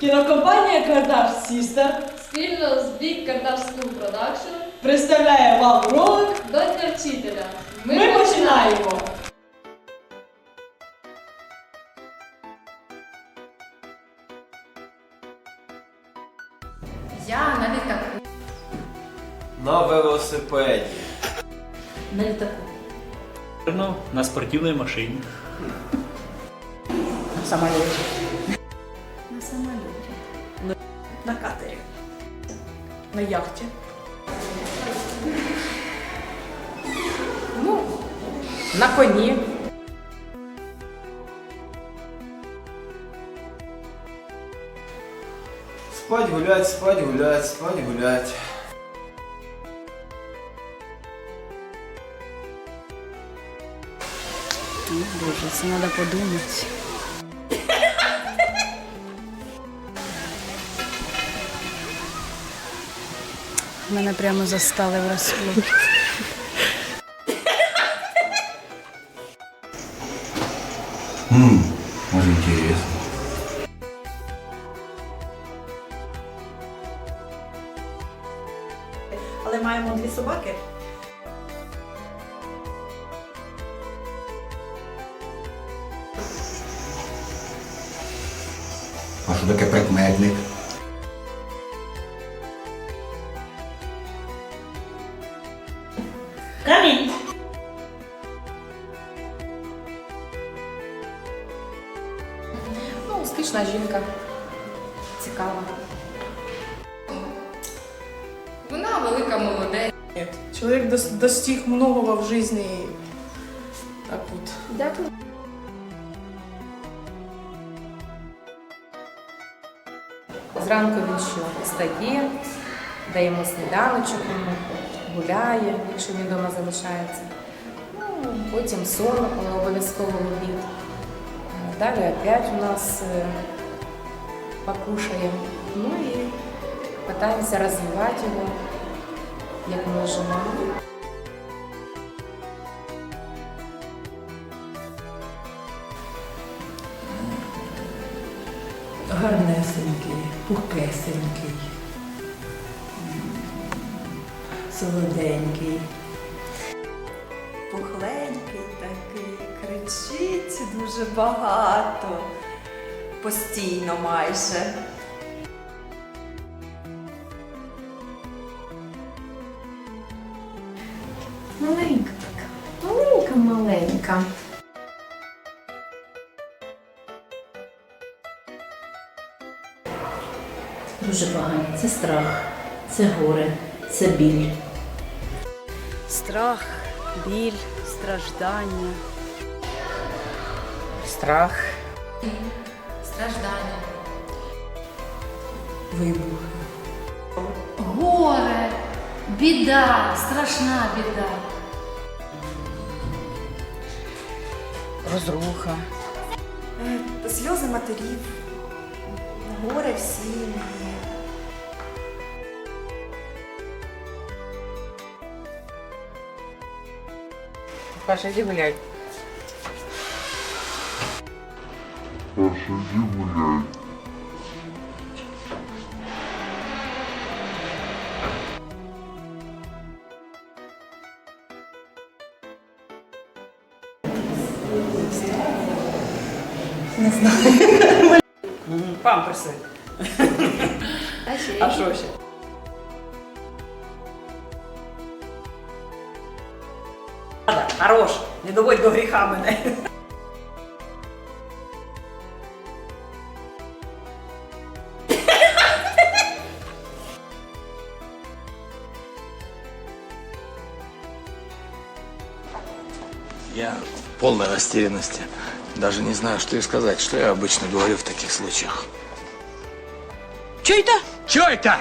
Кінокомпанія Кардаш Сістер Спільно з Big Kardashian School Production представляє вам ролик до вчителя. Ми починаємо! Я на літаку. На велосипеді. На літаку. На спортивной машине. На самоліті. На. На катері. На яхті. Ну, на коні. Спать гулять, спать гулять, спать гулять. Боже, це треба подумати. Мене прямо застали в врасплох. Может, интересно. Але маємо дві собаки. А що таке прикметник? Камінь. Ну, успішна жінка. Цікава. Вона велика молодець. Нет. Человек дос- достиг многого в жизни. Так вот. Дякую. Зранку він що встає, даємо сніданочок йому, гуляє, якщо він вдома залишається. Ну, потім сон обов'язково в обід. Е, Далі опять у нас е, покушає. Ну і намагаємося розвивати його, як можемо. гарнесенький, пухкесенький, солоденький. Пухленький такий, кричить дуже багато. Постійно майже. Маленька така. Маленька, маленька. Дуже погані. Це страх, це горе, це біль. Страх, біль, страждання. Страх. Страждання. Вибух. Горе. Біда. Страшна біда. Розруха. Е, Сльози матерів, горе в сім'ї. Паша, іди гуляй. Памперси. А ще А що ще? Хорош, не доводь до гріха мене. Я в полной растерянности. Даже не знаю, что и сказать. Что я обычно говорю в таких случаях? Чуєте? Чё это?